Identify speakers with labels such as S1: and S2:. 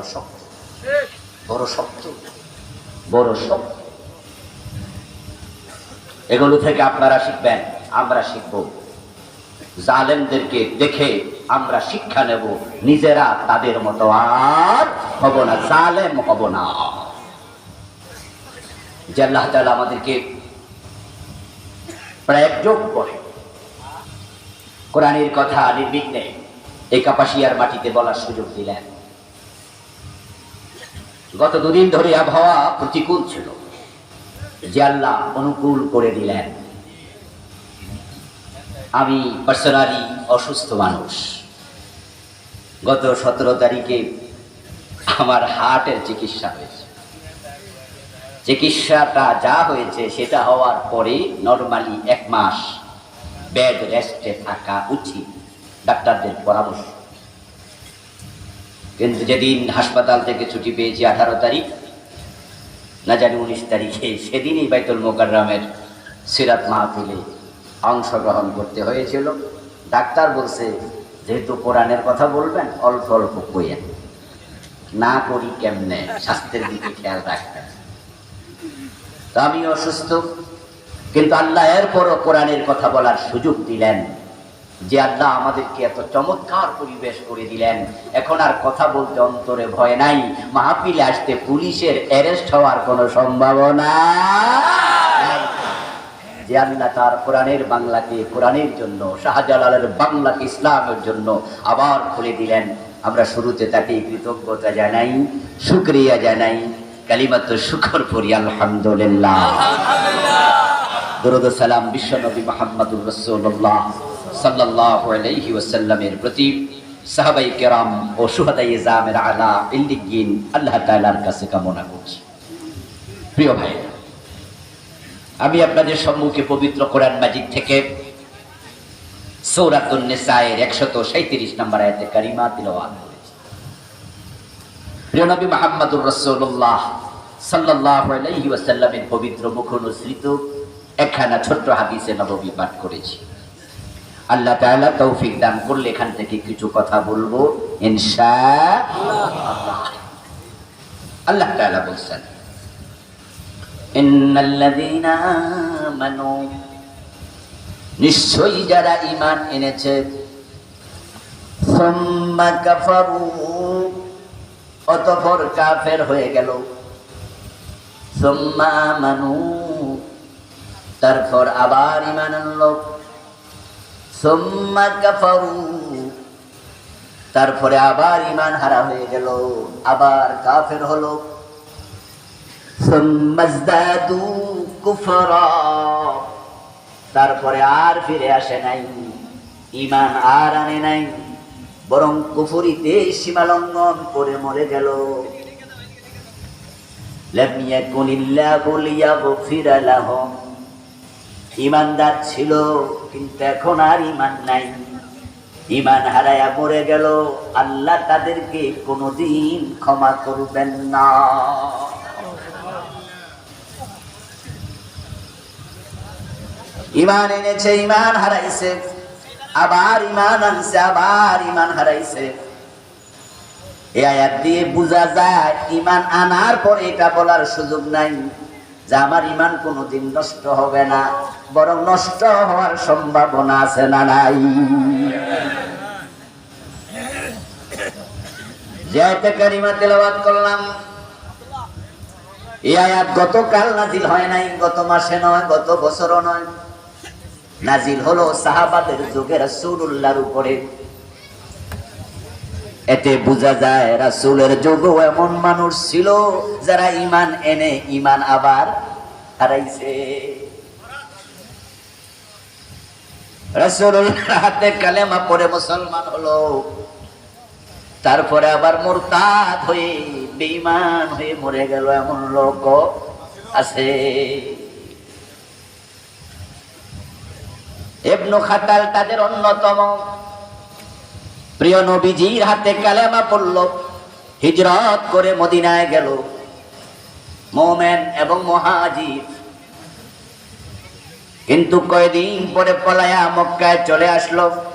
S1: বড় শক্ত। বড় শক্ত। বড় শক্ত। এগুলো থেকে আপনারা শিখবেন, আমরা শিখব। জালেমদেরকে দেখে আমরা শিক্ষা নেব, নিজেরা তাদের মতো আর হব না, জালেম হব না। যে আল্লাহ তাআলা আমাদেরকে প্রয়োগ করে, কোরআনের কথা নির্বিঘ্নে এই কাপাসিয়ার মাটিতে বলার সুযোগ দিলেন। গত দুদিন ধরে আবহাওয়া প্রতিকূল ছিল। যে আল্লাহ অনুকূল করে দিলেন। আমি পার্সোনালি অসুস্থ মানুষ। গত সতেরো তারিখে আমার হার্টের চিকিৎসা হয়েছে। চিকিৎসাটা যা হয়েছে সেটা হওয়ার পরে নর্মালি এক মাস বেড রেস্টে থাকা উচিত। ডাক্তারদের পরামর্শ। কিন্তু যেদিন হাসপাতাল থেকে ছুটি পেয়েছি আঠারো তারিখ, না জানি উনিশ তারিখে, সেদিনই বাইতুল মোকাররামের সিরাত মাহফিলে অংশগ্রহণ করতে হয়েছিল। ডাক্তার বলছে, যেহেতু কোরআনের কথা বলবেন, অল্প অল্প কইয়েন। না করি কেমনে? স্বাস্থ্যের দিকে খেয়াল রাখবেন। তো আমি অসুস্থ, কিন্তু আল্লাহ এরপরও কোরআনের কথা বলার সুযোগ দিলেন। যে আল্লাহ আমাদেরকে এত চমৎকার পরিবেশ করে দিলেন। এখন আর কথা বলতে অন্তরে ভয় নাই। মাহফিলে আসতে পুলিশের অ্যারেস্ট হওয়ার কোনো সম্ভাবনা। যে আল্লাহ তার কোরআনের বাংলাকে কোরআনের জন্য, শাহজালালের বাংলাকে ইসলামের জন্য আবার খুলে দিলেন। আমরা শুরুতে তাকে কৃতজ্ঞতা জানাই, শুক্রিয়া জানাই। কালিমাত শুকর করি আলহামদুলিল্লাহ। দরুদ সালাম বিশ্বনবী মোহাম্মদুর রসুল্লাহ সাল্লাল্লাহু আলাইহি ওয়াসাল্লামের প্রতি সাহাবাই কেরাম ও সুহাদাই জামের আলা ইল্লিগিন আল্লাহ তাআলার কাছে কামনা করছি। প্রিয় ভাই, আমি আপনাদের সম্মুখে পবিত্র কোরআন মাজিদ থেকে সৌরাতুন নিসায়ের একশত সাঁত্রিশ নম্বর আয়াতে কারিমা তিলাওয়াত করেছি। প্রিয় নবী মোহাম্মদুর রসুল্লাহ সাল্লাল্লাহু আলাইহি ওয়াসাল্লামের পবিত্র মুখ অনুসৃত একখানা ছোট্ট হাদিসে নববী পাঠ করেছি। আল্লাহ তাআলা তৌফিক দান করলে এখান থেকে কিছু কথা বলব আল্লাহ তাআলা বলছেন নিশ্চয়ই যারা ঈমান এনেছে, সুম্মা কাফারু হয়ে গেল। সুম্মা আমানু। তারপর আবার ঈমান আনলো। তারপরে আবার ইমান হারা হয়ে গেল, আবার কাফের হলো। তারপরে আর ফিরে আসে নাই ইমান আর আনে নাই, বরং কুফরিতে সীমা লঙ্ঘন করে মরে গেল। লাম ইয়াকুনিল্লাহু লিয়াগফিরা লাহুম। ইমানদার ছিল, কিন্তু এখন আর ইমান নাই। ইমান হারায়া মরে গেল, আল্লাহ তাদেরকে কোনোদিন ক্ষমা করবেন না। ইমান এনেছে, ইমান হারাইছে, আবার ইমান আনছে, আবার ইমান হারাইছে। এই আয়াত দিয়ে বোঝা যায়, ইমান আনার পরে এটা বলার সুযোগ নাই। যে আমার ইমান কোনোদিন নষ্ট হবে না, বরং নষ্ট হওয়ার সম্ভাবনা আছে না নাই। যে কারিমা তেলাওয়াত করলাম গতকাল নাজিল হয় নাই, গত মাসে গত নয়। নাজিল উপরে। এতে বোঝা যায় রাসূলের যুগও এমন মানুষ ছিল যারা ইমান এনে ঈমান আবার হারাইছে। হাতে কালেমা পড়ে মুসলমান হলো। তারপরে আবার মোরতাদ হয়ে বেঈমান হয়ে মরে গেল এমন লোক আছে। এবনু খাতাল তাদের অন্যতম প্রিয় নবীজির হাতে কালেমা পড়ল, হিজরত করে মদিনায় গেল। মোমেন এবং মহাজির। কিন্তু কয়দিন পরে পলায়া মক্কায় চলে আসলো।